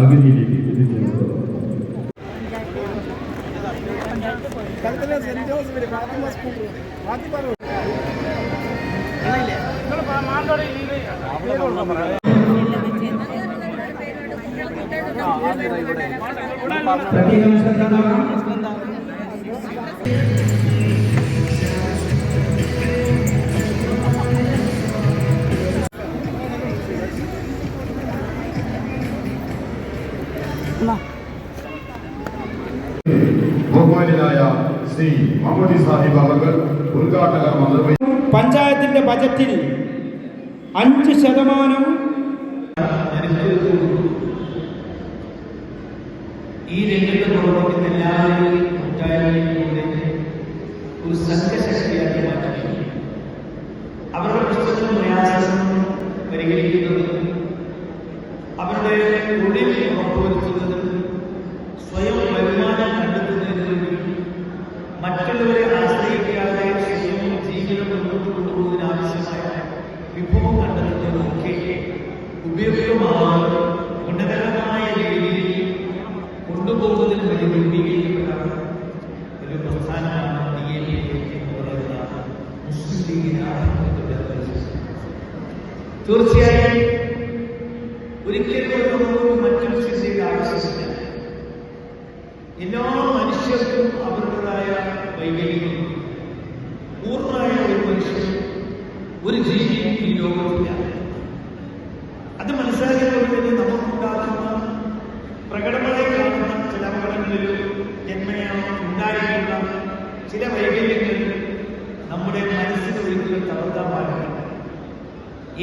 അഗ്നിയിലേക്ക് എത്തിച്ചേർന്നത് പ്രതികം ശ്രദ്ധ ശ്രീ മമ്മൂട്ടി സാഹിബ് അവർ ഉദ്ഘാടകർ പഞ്ചായത്തിന്റെ ബജറ്റിൽ അഞ്ച് ശതമാനം ഈ രംഗത്ത് പ്രവർത്തിക്കുന്ന എല്ലാവരെയും കൂട്ടായ്മയിലൂടെ ഒരു സംഘശക്തിയാക്കി മാറ്റുകയും അവരുടെ പ്രശ്നങ്ങളും പ്രയാസങ്ങളും പരിഹരിക്കുന്നതും അവരുടെ തൊഴിൽ ഉറപ്പുവരുത്തുന്നതും മറ്റുള്ളവരെ ആശ്രയിക്കാതെ സ്വയം ജീവിതം മുന്നോട്ട് കൊണ്ടുപോകുന്നതിന് ആവശ്യമായ വിഭവം കണ്ടെത്തുന്നതൊക്കെ ഉപയോഗമാണ് ഗുണകരമായ രീതിയിൽ കൊണ്ടുപോകുന്നതിന് വേണ്ടി രൂപീകരിക്കപ്പെട്ട ഒരു പ്രസ്ഥാനമാണ് ഡി എ എന്ന് പറയുന്ന മുസ്ലിം ലീഗിന്. തീർച്ചയായും ഒരിക്കലും ഒരു മറ്റൊരു ചിന്തയുടെ ആവശ്യമില്ല. എല്ലാ മനുഷ്യർക്കും വൈകല്യങ്ങളുണ്ട് പൂർണമായ ഒരു മനുഷ്യൻ ഒരു ജീവിയും ഈ ലോകത്തില്ല അത് മനസ്സിലാക്കിയതുകൊണ്ട് തന്നെ നമുക്കുണ്ടാകുന്ന പ്രകടമായി കാണുന്ന ചില അപകടങ്ങളിലും ജന്മയാണ് ഉണ്ടായിട്ടുള്ള ചില വൈകല്യങ്ങൾ നമ്മുടെ മനസ്സിന് ഒരിക്കലും തളർത്താൻ പാടില്ല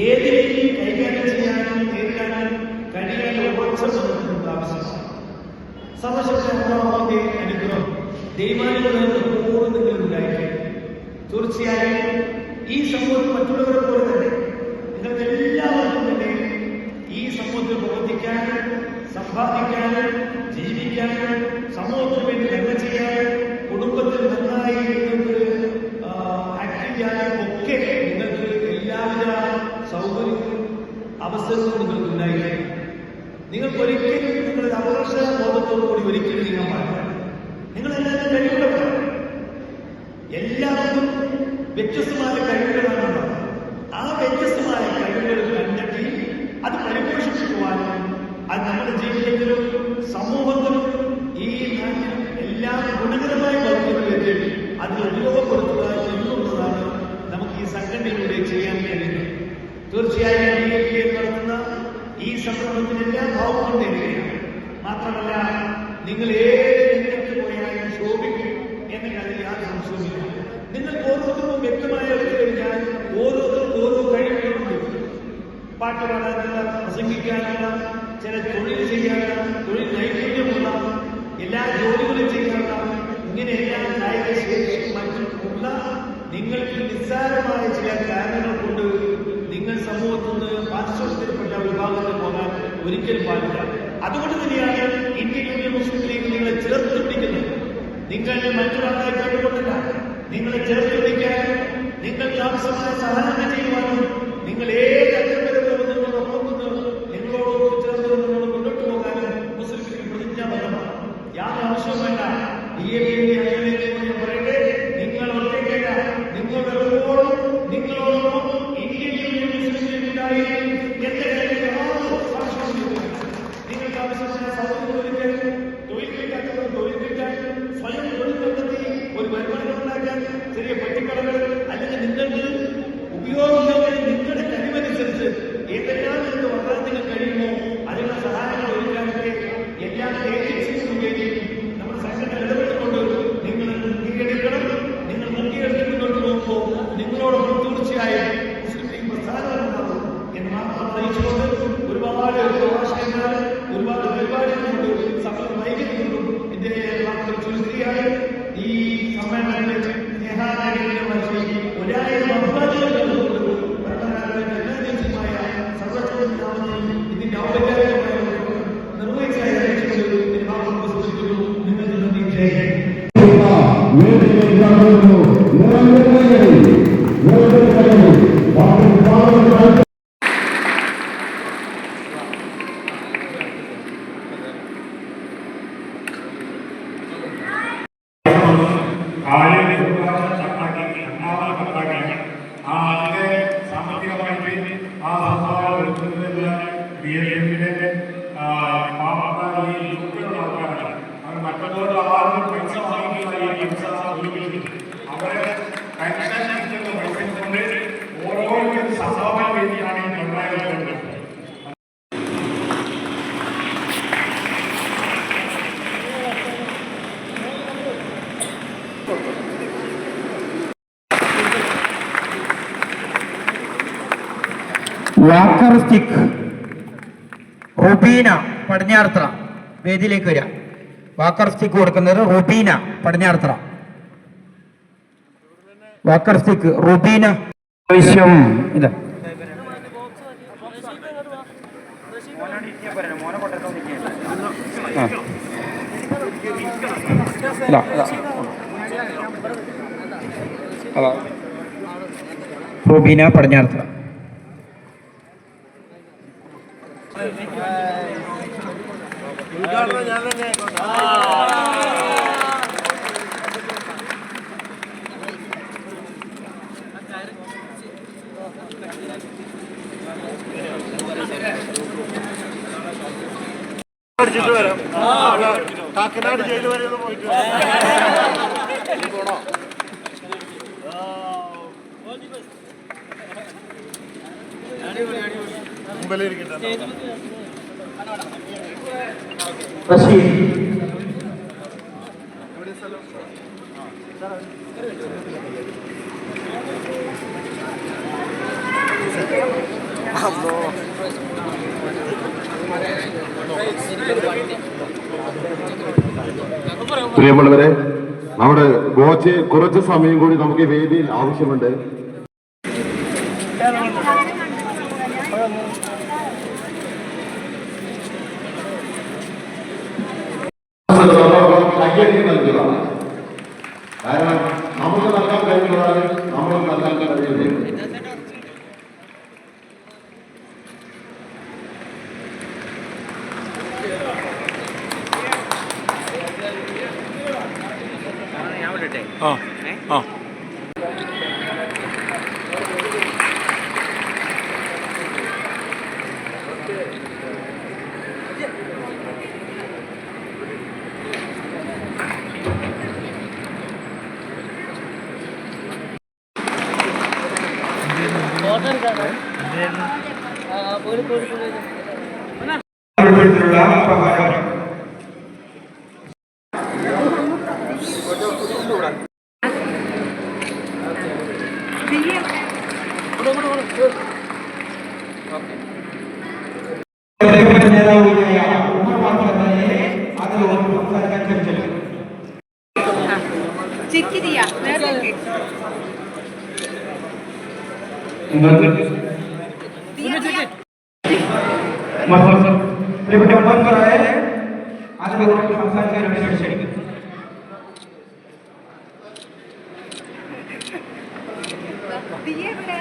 ഏത് രീതിയിൽ കൈകാര്യം ചെയ്യാനും നേരിടാനും കഴിയാനും ഉറച്ച നമുക്ക് ആവശ്യമാണ് സർവശക്തന്റെ അനുഗ്രഹം. ദൈവാനുഗ്രഹം എപ്പോഴും നിങ്ങൾ ഉണ്ടായിരിക്കും തീർച്ചയായും ഈ സമൂഹത്തിൽ മറ്റുള്ളവരെ പോലെ തന്നെ നിങ്ങൾക്ക് എല്ലാവർക്കും തന്നെ ഈ സമൂഹത്തിൽ പ്രവർത്തിക്കാനും സമ്പാദിക്കാനും ജീവിക്കാനും സമൂഹത്തിന് വേണ്ടി നന്മ ചെയ്യാനും കുടുംബത്തിൽ നന്നായി നിങ്ങൾക്ക് ചെയ്യാനും ഒക്കെ നിങ്ങൾക്ക് എല്ലാവിധ സൗകര്യങ്ങളും അവസരങ്ങളും നിങ്ങൾക്ക് ഉണ്ടായിരിക്കും നിങ്ങൾക്ക് ഒരിക്കലും നിങ്ങളുടെ അവകാശ ബോധത്തോടു കൂടി ഒരിക്കലും നിങ്ങൾ പാടില്ല നിങ്ങൾ എല്ലാവരും കഴിവുള്ളവരാണ് എല്ലാവർക്കും വ്യത്യസ്തമായ കഴിവുകളാണ് ആ വ്യത്യസ്തമായ കഴിവുകൾ കണ്ടെത്തി അത് പരിപോഷിപ്പിക്കുവാനും അത് നമ്മുടെ ജീവിതത്തിലും സമൂഹത്തിലും ഈ നാട്ടിലും എല്ലാം ഗുണകരമായി വർദ്ധിക്കുന്നതിൽ അതിന് ഉപയോഗപ്പെടുത്തുക എന്നുള്ളതാണ് നമുക്ക് ഈ സംഘടനയിലൂടെ ചെയ്യാൻ കഴിയുന്നത് തീർച്ചയായും ഡി എ പി നടത്തുന്ന ഈ സംരംഭത്തിന് എല്ലാ ഭാവവും നേടുകയാണ് മാത്രമല്ല നിങ്ങൾ ഏത് രംഗത്ത് പോയാലും ശോഭിക്കും എന്ന കാര്യം യാതൊരു സംശയവുമില്ല. നിങ്ങൾക്ക് ഓരോരുത്തർക്കും വ്യക്തമായ എടുത്തു കഴിഞ്ഞാൽ ഓരോരുത്തർക്കും ഓരോ കഴിവുകളുണ്ട്. പാട്ട് പാടാനുള്ള പ്രസംഗിക്കാനുള്ള ചില തൊഴിൽ ചെയ്യാനുള്ള തൊഴിൽ നൈപുണ്യമുള്ള എല്ലാ ജോലികളും ചെയ്യാനുള്ള ഇങ്ങനെയെല്ലാം കായിക ശേഷിയും മറ്റുമുള്ള നിങ്ങൾക്ക് നിസ്സാരമായ ചില കാരണങ്ങൾ കൊണ്ട് നിങ്ങൾ സമൂഹത്തിൽ നിന്ന് പാർശ്വത്തിൽപ്പെട്ട വിഭാഗത്തിൽ പോകാൻ ഒരിക്കലും പാടില്ല. അതുകൊണ്ട് തന്നെയാണ് ഇന്ത്യൻ യൂണിയൻ മുസ്ലിം ലീഗ് നിങ്ങളെ ചേർത്ത് പിടിക്കുന്നത്. നിങ്ങൾ മറ്റൊരാളെ കണ്ടുകൊണ്ടില്ല. നിങ്ങളെ ചേർത്ത് പിടിക്കാനും നിങ്ങൾക്ക് ആവശ്യമായ സഹായങ്ങൾ ചെയ്യുവാനും നിങ്ങൾ ഏത് സ്റ്റിക്ക് റുബീന പടിഞ്ഞാർത്ര വേദിയിലേക്ക് വരിക. വാക്കർ സ്റ്റിക്ക് കൊടുക്കുന്നത് റുബീന പടിഞ്ഞാർത്ര വാക്കർ സ്റ്റിക്ക് റുബീന ആവശ്യം ഇതാ. റുബീന പടിഞ്ഞാറത്ര കാക്കനാട് ജയിൽ വരെ ഒന്ന് പോയിട്ട് മുമ്പിലിരിക്കട്ടെ പ്രിയമുള്ളവരെ നമ്മുടെ കോച്ച് കുറച്ച് സമയം കൂടി നമുക്ക് ഈ വേദിയിൽ ആവശ്യമുണ്ട്. കാരണം നമുക്ക് നൽകാൻ കഴിയുന്നതാണ് നമ്മൾ നൽകാൻ കഴിയുന്നത് ഉൾപ്പെട്ടിട്ടുള്ള ഉപഹാരം പ്രിയപ്പെട്ട നേതാവുമായ ഉമർ വാസവനെ അത് ഒന്ന് സംസാരിക്കാൻ ക്ഷണിച്ചു ചെക്ക് ചെയ്യാം നേരത്തെ പ്രിയപ്പെട്ട ഉമ്മൻപറായ അതിനെ കുറിച്ച് സംസാരിക്കാൻ വേണ്ടി ക്ഷണിക്കുന്നു ദിയ എവിടെ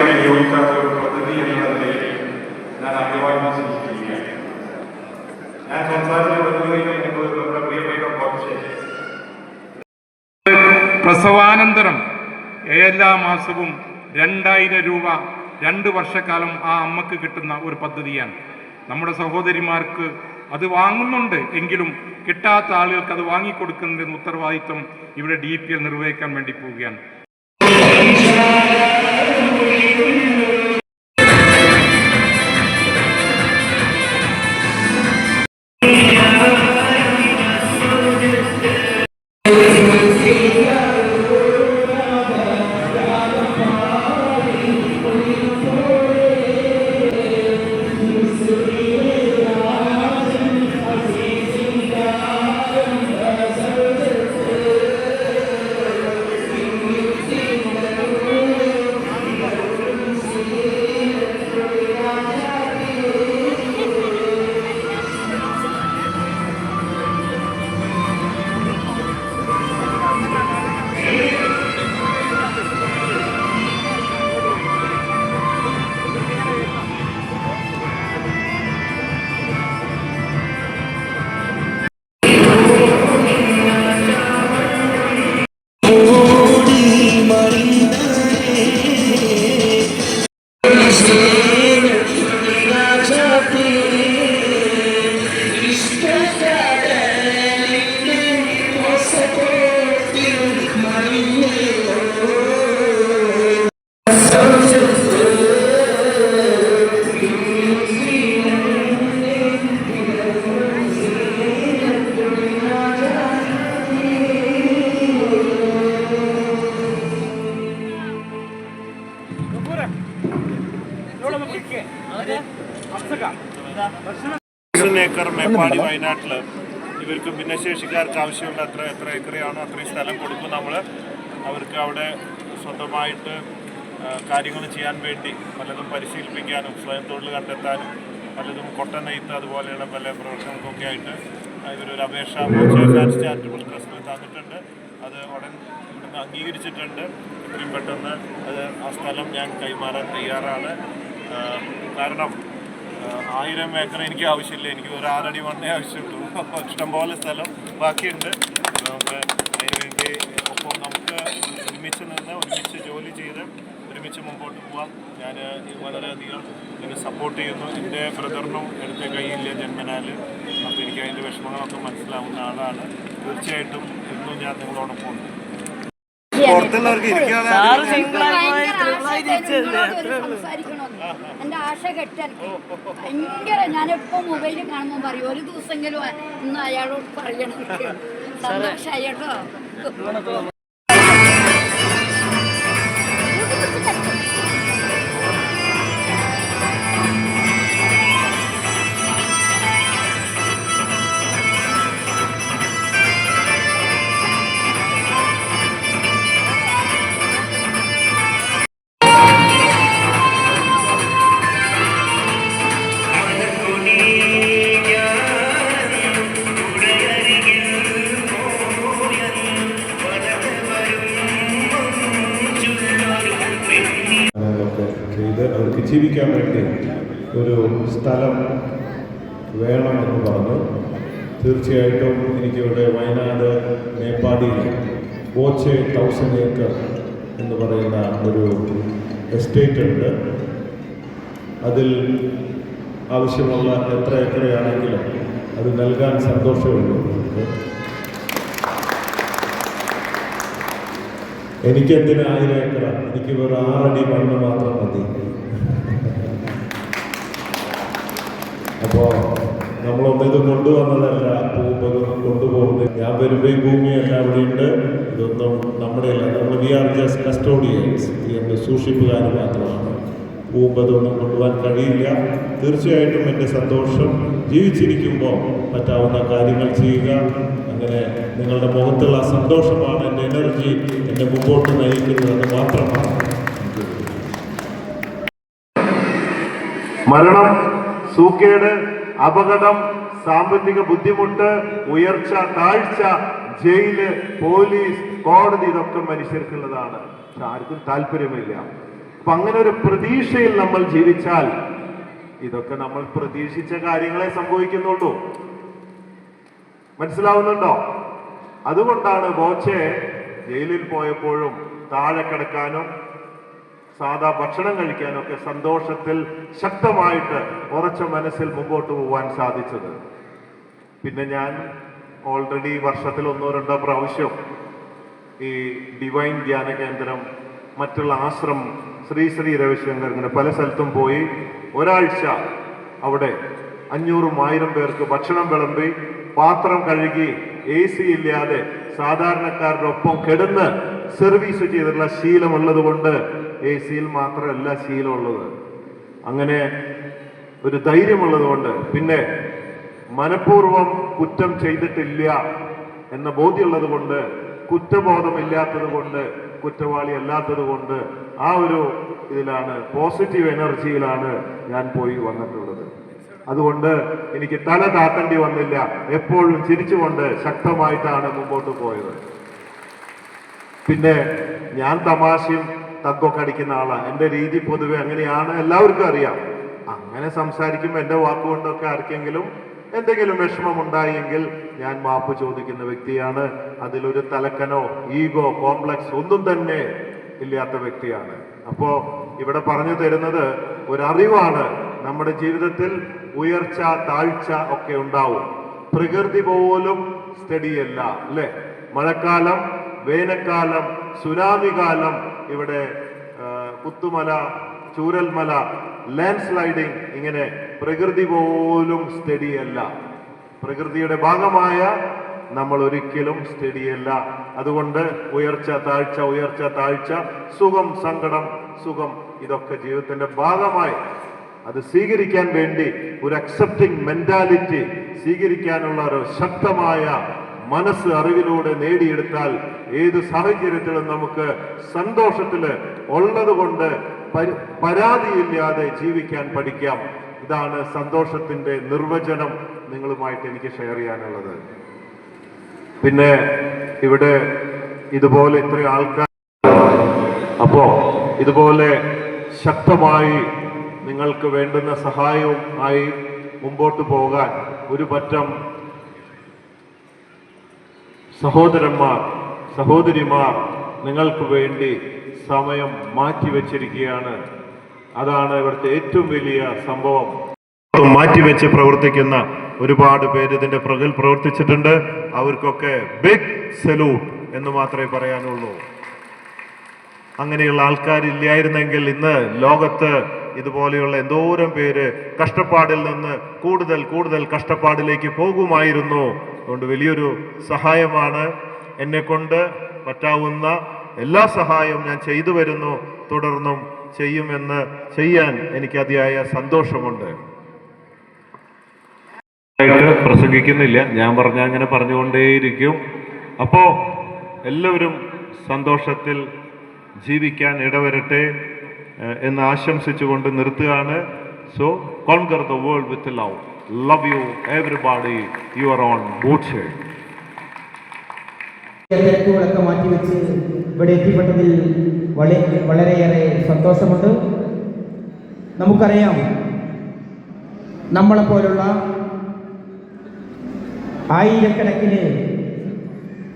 നിയോഗിച്ച ഒരു പദ്ധതി എന്ന നിലയിൽ ഞാൻ അഭിവാദ്യം സ്വീകരിക്കുകയാണ് ഞാൻ സംസാരിച്ച പദ്ധതിയിൽ മുമ്പ് നമ്മുടെ പ്രിയപ്പെട്ട കോച്ച് പ്രസവാനന്തരം എല്ലാ മാസവും രണ്ടായിരം രൂപ രണ്ട് വർഷക്കാലം ആ അമ്മയ്ക്ക് കിട്ടുന്ന ഒരു പദ്ധതിയാണ്. നമ്മുടെ സഹോദരിമാർക്ക് അത് വാങ്ങുന്നുണ്ട് എങ്കിലും കിട്ടാത്ത ആളുകൾക്ക് അത് വാങ്ങിക്കൊടുക്കുന്നതിന് ഉത്തരവാദിത്വം ഇവിടെ ഡി പി എൽ നിർവഹിക്കാൻ വേണ്ടി പോവുകയാണ്. ഇവർക്ക് ഭിന്നശേഷിക്കാർക്ക് ആവശ്യമുള്ള എത്ര എത്ര ഏക്കറിയാണോ അത്രയും സ്ഥലം കൊടുക്കും നമ്മൾ അവർക്ക് അവിടെ സ്വന്തമായിട്ട് കാര്യങ്ങൾ ചെയ്യാൻ വേണ്ടി പലതും പരിശീലിപ്പിക്കാനും സ്വയം തൊഴിൽ കണ്ടെത്താനും പലതും കൊട്ട നെയ്ത്ത് അതുപോലെയുള്ള പല പ്രവർത്തനങ്ങൾക്കൊക്കെ ആയിട്ട് ഇവരൊരു അപേക്ഷ ചാരിറ്റബിൾ ട്രസ്റ്റിൽ തന്നിട്ടുണ്ട്. അത് ഉടൻ അംഗീകരിച്ചിട്ടുണ്ട്. എത്രയും പെട്ടെന്ന് അത് ആ സ്ഥലം ഞാൻ കൈമാറാൻ തയ്യാറാണ്. കാരണം ആയിരം ഏക്കർ എനിക്ക് ആവശ്യമില്ല. എനിക്ക് ഒരു ആറടി മണ്ണേ ആവശ്യമുള്ളൂ. ഇഷ്ടംപോലെ സ്ഥലം ബാക്കിയുണ്ട്. അപ്പോൾ നമുക്ക് അതിന് വേണ്ടി ഒപ്പം നമുക്ക് ഒരുമിച്ച് നിന്ന് ഒരുമിച്ച് ജോലി ചെയ്ത് ഒരുമിച്ച് മുമ്പോട്ട് പോവാം. ഞാൻ വളരെയധികം ഇതിനെ സപ്പോർട്ട് ചെയ്യുന്നു. എന്റെ ബ്രദറിനും എടുത്ത കയ്യില്ല ജന്മനാൽ. അപ്പോൾ എനിക്ക് അതിന്റെ വിഷമങ്ങളൊക്കെ മനസ്സിലാവുന്ന ആളാണ്. തീർച്ചയായിട്ടും ഇന്നും ഞാൻ നിങ്ങളോടൊപ്പം ഉണ്ട്. പുറത്തുള്ളവർക്ക് ഇരിക്കാതെ എന്റെ ആശ കെട്ടൻ ഭയങ്കര ഞാനെപ്പോ മൊബൈലിൽ കാണുമ്പോൾ പറയും ഒരു ദിവസമെങ്കിലും ഇന്ന് അയാളോട് പറയണം. സന്തോഷായി കേട്ടോ. തീർച്ചയായിട്ടും എനിക്കിവിടെ വയനാട് മേപ്പാടിയിൽ ബോച്ചെ തൗസൻഡ് ഏക്കർ എന്ന് പറയുന്ന ഒരു എസ്റ്റേറ്റ് ഉണ്ട്. അതിൽ ആവശ്യമുള്ള എത്ര ഏക്കറയാണെങ്കിലും അത് നൽകാൻ സന്തോഷമുണ്ട്. എനിക്ക് എന്തിനാ ആയിരം ഏക്കറ? എനിക്ക് വെറും ആറടി മണ്ണ് മാത്രം മതി. അപ്പോ നമ്മളൊന്നും ഇത് കൊണ്ടുവന്നതല്ല. പോകുമ്പോൾ കൊണ്ടുപോകുന്നത്. ഞാൻ വരുമ്പോൾ ഈ അവിടെ ഉണ്ട് ഇതൊന്നും നമ്മുടെ അല്ല നമ്മൾ വി ആർ ജസ്റ്റ് കസ്റ്റോഡിയൻസ് എന്റെ സൂക്ഷിപ്പുകാർ മാത്രമാണ്. പോകുമ്പോൾ കൊണ്ടുപോകാൻ കഴിയില്ല. തീർച്ചയായിട്ടും എന്റെ സന്തോഷം. ജീവിച്ചിരിക്കുമ്പോൾ പറ്റാവുന്ന കാര്യങ്ങൾ ചെയ്യുക. അങ്ങനെ നിങ്ങളുടെ മുഖത്തുള്ള സന്തോഷമാണ്. എന്റെ എനർജി എന്നെ മുമ്പോട്ട് നയിക്കുന്നതെന്ന് മാത്രമാണ്. മരണം സൂക്കേട് അപകടം സാമ്പത്തിക ബുദ്ധിമുട്ട് ഉയർച്ച താഴ്ച ജയിൽ പോലീസ് കോടതി ഇതൊക്കെ മനുഷ്യർക്കുള്ളതാണ്. പക്ഷെ ആർക്കും താല്പര്യമില്ല. അപ്പൊ അങ്ങനെ ഒരു പ്രതീക്ഷയിൽ നമ്മൾ ജീവിച്ചാൽ ഇതൊക്കെ നമ്മൾ പ്രതീക്ഷിച്ച കാര്യങ്ങളെ സംഭവിക്കുന്നുള്ളൂ. മനസ്സിലാവുന്നുണ്ടോ? അതുകൊണ്ടാണ് ബോച്ചെ ജയിലിൽ പോയപ്പോഴും താഴെ കിടക്കാനും സാധാ ഭക്ഷണം കഴിക്കാനൊക്കെ സന്തോഷത്തിൽ ശക്തമായിട്ട് ഉറച്ച മനസ്സിൽ മുമ്പോട്ട് പോകാൻ സാധിച്ചത്. പിന്നെ ഞാൻ ഓൾറെഡി വർഷത്തിൽ ഒന്നോ രണ്ടോ പ്രാവശ്യം ഈ ഡിവൈൻ ധ്യാന കേന്ദ്രം മറ്റുള്ള ആശ്രമം ശ്രീ ശ്രീ രവിശങ്കർ ഇങ്ങനെ പല സ്ഥലത്തും പോയി ഒരാഴ്ച അവിടെ അഞ്ഞൂറും ആയിരം പേർക്ക് ഭക്ഷണം വിളമ്പി പാത്രം കഴുകി എ സി ഇല്ലാതെ സാധാരണക്കാരുടെ ഒപ്പം കിടന്ന് സർവീസ് ചെയ്തിട്ടുള്ള ശീലമുള്ളത് കൊണ്ട് എ സിയിൽ മാത്രമല്ല ശീലമുള്ളത്. അങ്ങനെ ഒരു ധൈര്യമുള്ളത് കൊണ്ട് പിന്നെ മനഃപൂർവം കുറ്റം ചെയ്തിട്ടില്ല എന്ന ബോധ്യമുള്ളത് കൊണ്ട് കുറ്റബോധമില്ലാത്തത് കൊണ്ട് കുറ്റവാളി അല്ലാത്തത് കൊണ്ട് ആ ഒരു ഇതിലാണ് പോസിറ്റീവ് എനർജിയിലാണ് ഞാൻ പോയി വന്നിട്ടുള്ളത്. അതുകൊണ്ട് എനിക്ക് തല താത്തേണ്ടി വന്നില്ല. എപ്പോഴും ചിരിച്ചുകൊണ്ട് ശക്തമായിട്ടാണ് മുമ്പോട്ട് പോയത്. പിന്നെ ഞാൻ തമാശയും തക്കൊക്കെ അടിക്കുന്ന ആളാണ് എന്റെ രീതി പൊതുവെ അങ്ങനെയാണ്. എല്ലാവർക്കും അറിയാം. അങ്ങനെ സംസാരിക്കുമ്പോൾ എന്റെ വാക്കുകൊണ്ടൊക്കെ ആർക്കെങ്കിലും എന്തെങ്കിലും വിഷമം ഉണ്ടായെങ്കിൽ ഞാൻ മാപ്പ് ചോദിക്കുന്ന വ്യക്തിയാണ്. അതിലൊരു തലക്കനോ ഈഗോ കോംപ്ലക്സ് ഒന്നും തന്നെ ഇല്ലാത്ത വ്യക്തിയാണ്. അപ്പോൾ ഇവിടെ പറഞ്ഞു തരുന്നത് ഒരറിവാണ്. നമ്മുടെ ജീവിതത്തിൽ ഉയർച്ച താഴ്ച ഒക്കെ ഉണ്ടാവും. പ്രകൃതി പോലും സ്റ്റഡിയല്ല അല്ലേ? മഴക്കാലം വേനൽക്കാലം സുനാമി കാലം ഇവിടെ കുത്തുമല ചൂരൽമല ലാൻഡ് സ്ലൈഡിങ് ഇങ്ങനെ പ്രകൃതി പോലും സ്റ്റഡിയല്ല പ്രകൃതിയുടെ ഭാഗമായ നമ്മൾ ഒരിക്കലും സ്റ്റഡിയല്ല അതുകൊണ്ട് ഉയർച്ച താഴ്ച ഉയർച്ച താഴ്ച സുഖം സങ്കടം സുഖം ഇതൊക്കെ ജീവിതത്തിന്റെ ഭാഗമായി. അത് സ്വീകരിക്കാൻ വേണ്ടി ഒരു അക്സെപ്റ്റിംഗ് മെന്റാലിറ്റി സ്വീകരിക്കാനുള്ള ഒരു ശക്തമായ മനസ്സ് അറിവിലൂടെ നേടിയെടുത്താൽ ഏത് സാഹചര്യത്തിലും നമുക്ക് സന്തോഷത്തിൽ ഉള്ളതുകൊണ്ട് പരാതിയില്ലാതെ ജീവിക്കാൻ പഠിക്കാം. ഇതാണ് സന്തോഷത്തിന്റെ നിർവചനം നിങ്ങളുമായിട്ട് എനിക്ക് ഷെയർ ചെയ്യാനുള്ളത്. പിന്നെ ഇവിടെ ഇതുപോലെ ഇത്ര ആൾക്കാർ അപ്പോ ഇതുപോലെ ശക്തമായി നിങ്ങൾക്ക് വേണ്ടുന്ന സഹായവും ആയി മുമ്പോട്ട് പോകാൻ ഒരു പറ്റം സഹോദരന്മാർ സഹോദരിമാർ നിങ്ങൾക്ക് വേണ്ടി സമയം മാറ്റിവെച്ചിരിക്കുകയാണ്. അതാണ് ഇവിടുത്തെ ഏറ്റവും വലിയ സംഭവം. മാറ്റിവെച്ച് പ്രവർത്തിക്കുന്ന ഒരുപാട് പേര് ഇതിന്റെ പ്രകിൽ പ്രവർത്തിച്ചിട്ടുണ്ട്. അവർക്കൊക്കെ ബിഗ് സല്യൂട്ട് എന്ന് മാത്രമേ പറയാനുള്ളൂ. അങ്ങനെയുള്ള ആൾക്കാരില്ലായിരുന്നെങ്കിൽ ഇന്ന് ലോകത്ത് ഇതുപോലെയുള്ള എന്തോരം പേര് കഷ്ടപ്പാടിൽ നിന്ന് കൂടുതൽ കൂടുതൽ കഷ്ടപ്പാടിലേക്ക് പോകുമായിരുന്നു. അതുകൊണ്ട് വലിയൊരു സഹായമാണ് എന്നെ കൊണ്ട് പറ്റാവുന്ന എല്ലാ സഹായവും ഞാൻ ചെയ്തു വരുന്നു തുടർന്നും ചെയ്യുമെന്ന് ചെയ്യാൻ എനിക്ക് അതിയായ സന്തോഷമുണ്ട്. പ്രസംഗിക്കുന്നില്ല. ഞാൻ പറഞ്ഞ അങ്ങനെ പറഞ്ഞുകൊണ്ടേയിരിക്കും. അപ്പോൾ എല്ലാവരും സന്തോഷത്തിൽ ജീവിക്കാൻ ഇടവരട്ടെ എന്ന് ആശംസിച്ചുകൊണ്ട് നിർത്തുകയാണ്. So conquer the world with love love you everybody you are on boot തിരക്കുകളൊക്കെ മാറ്റിവെച്ച് ഇവിടെ എത്തിപ്പെട്ടതിൽ വളരെ വളരെയേറെ സന്തോഷമുണ്ട്. നമുക്കറിയാം നമ്മളെപ്പോലുള്ള ആയിരക്കണക്കിന്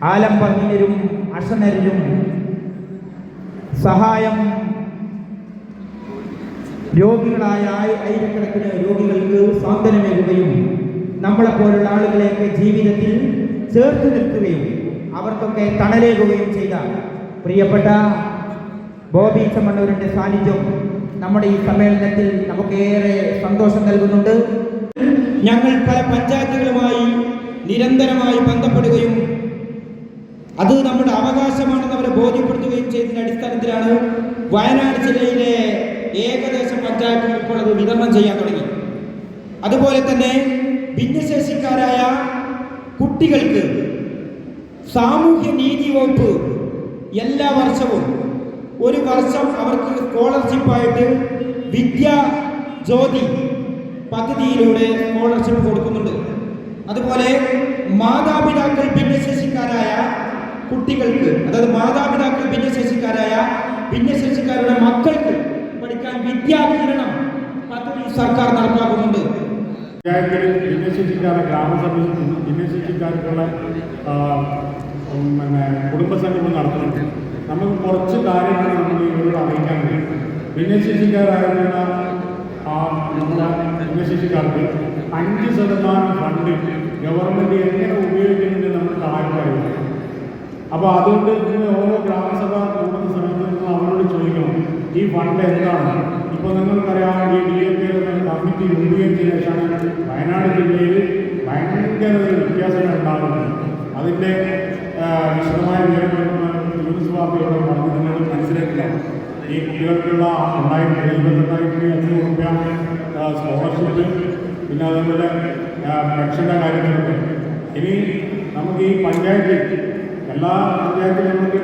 ആലംബഹീനരും അസനരും സഹായം രോഗികളായ ആയിരക്കണക്കിന് രോഗികൾക്ക് സാന്ത്വനമേകുകയും നമ്മളെപ്പോലുള്ള ആളുകളെയൊക്കെ ജീവിതത്തിൽ ചേർത്ത് നിൽക്കുകയും അവർക്കൊക്കെ തണലേകുകയും ചെയ്ത പ്രിയപ്പെട്ട ബോബി ചമ്മണ്ണൂരിന്റെ സാന്നിധ്യം നമ്മുടെ ഈ സമ്മേളനത്തിൽ നമുക്കേറെ സന്തോഷം നൽകുന്നുണ്ട്. ഞങ്ങൾ പല പഞ്ചായത്തുകളുമായി നിരന്തരമായി ബന്ധപ്പെടുകയും അത് നമ്മുടെ അവകാശമാണെന്ന് അവരെ ബോധ്യപ്പെടുത്തുകയും ചെയ്തതിന്റെ അടിസ്ഥാനത്തിലാണ് വയനാട് ജില്ലയിലെ ഏകദേശം പഞ്ചായത്തും ഇപ്പോൾ അത് വിതരണം ചെയ്യാൻ തുടങ്ങി. അതുപോലെ തന്നെ ഭിന്നശേഷിക്കാരായ കുട്ടികൾക്ക് സാമൂഹ്യ നീതി വകുപ്പ് എല്ലാ വർഷവും ഒരു വർഷം അവർക്ക് സ്കോളർഷിപ്പായിട്ട് വിദ്യാ ജ്യോതി പദ്ധതിയിലൂടെ സ്കോളർഷിപ്പ് കൊടുക്കുന്നുണ്ട്. അതുപോലെ മാതാപിതാക്കൾ ഭിന്നശേഷിക്കാരായ കുട്ടികൾക്ക് അതായത് മാതാപിതാക്കൾ ഭിന്നശേഷിക്കാരായ ഭിന്നശേഷിക്കാരുടെ മക്കൾക്ക് വിദ്യാകിരണം പദ്ധതി സർക്കാർ നടപ്പാക്കുന്നുണ്ട്. പഞ്ചായത്തിൽ ഭിന്നശേഷിക്കാരെ ഗ്രാമസഭയിൽ ഭിന്നശേഷിക്കാർക്കുള്ള പിന്നെ കുടുംബസംഗമം നടത്തുന്നുണ്ട്. നമുക്ക് കുറച്ച് കാര്യങ്ങൾ നമ്മൾ ഇവരോട് അറിയിക്കാൻ കഴിയും. നമ്മുടെ ഭിന്നശേഷിക്കാർക്ക് അഞ്ച് ശതമാനം ഫണ്ട് ഗവൺമെന്റ് എങ്ങനെ ഉപയോഗിക്കുന്നുണ്ട് നമ്മൾ സഹായിക്കാറില്ല അപ്പോൾ അതുകൊണ്ട് ഇങ്ങനെ ഓരോ ഗ്രാമസഭ കൂടുന്ന സമയത്ത് നിങ്ങൾ അവരോട് ചോദിക്കണം. ഈ ഫണ്ട് എന്താണ്? ഇപ്പോൾ നിങ്ങൾക്കറിയാം ഈ ഡി എ കെ കമ്മിറ്റി രൂപീകരിച്ച ശേഷമാണ് വയനാട് ജില്ലയിൽ ഭയങ്കര വ്യത്യാസങ്ങൾ ഉണ്ടാകുന്നത്. അതിന്റെ വിശദമായ വിവരങ്ങൾ യൂണിസ് ബാബിയോട് പറഞ്ഞ്. നിങ്ങൾ മനസ്സിലാക്കില്ല. ഈ കുട്ടികൾക്കുള്ള രണ്ടായിരത്തി ഇരുപത്തെട്ടായിരത്തി അഞ്ഞൂറ് രൂപ സ്കോളർഷിപ്പ് പിന്നെ അതേപോലെ പെൻഷന്റെ കാര്യങ്ങളൊക്കെ. ഇനി നമുക്ക് ഈ പഞ്ചായത്തിൽ എല്ലാ പഞ്ചായത്തിലും നമുക്ക്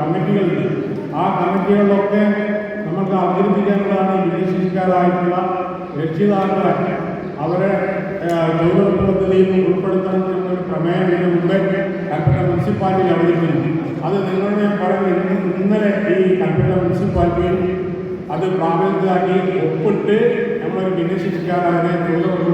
കമ്മിറ്റികളുണ്ട് ആ കമ്മിറ്റികളിലൊക്കെ നമുക്ക് അവതരിപ്പിക്കേണ്ടതാണ് ഈ വിദേശിക്കാരായിട്ടുള്ള രക്ഷിതാക്കളെ. അവരെ തൊഴിലുറപ്പ് പദ്ധതിയിൽ നിന്ന് എന്നൊരു പ്രമേയം ഇതിന് മുമ്പേ കൽപ്പറ്റ മുനിസിപ്പാലിറ്റി അവതരിപ്പിച്ചു. അത് നിങ്ങളുടെ പറഞ്ഞു ഇന്നലെ ഈ കൽപ്പറ്റ മുനിസിപ്പാലിറ്റിയിൽ അത് പ്രാബല്യത്തിലാക്കി ഒപ്പിട്ട് നമ്മളൊരു ഭിന്നശേഷിക്കാരെ തൊഴിലുറപ്പ്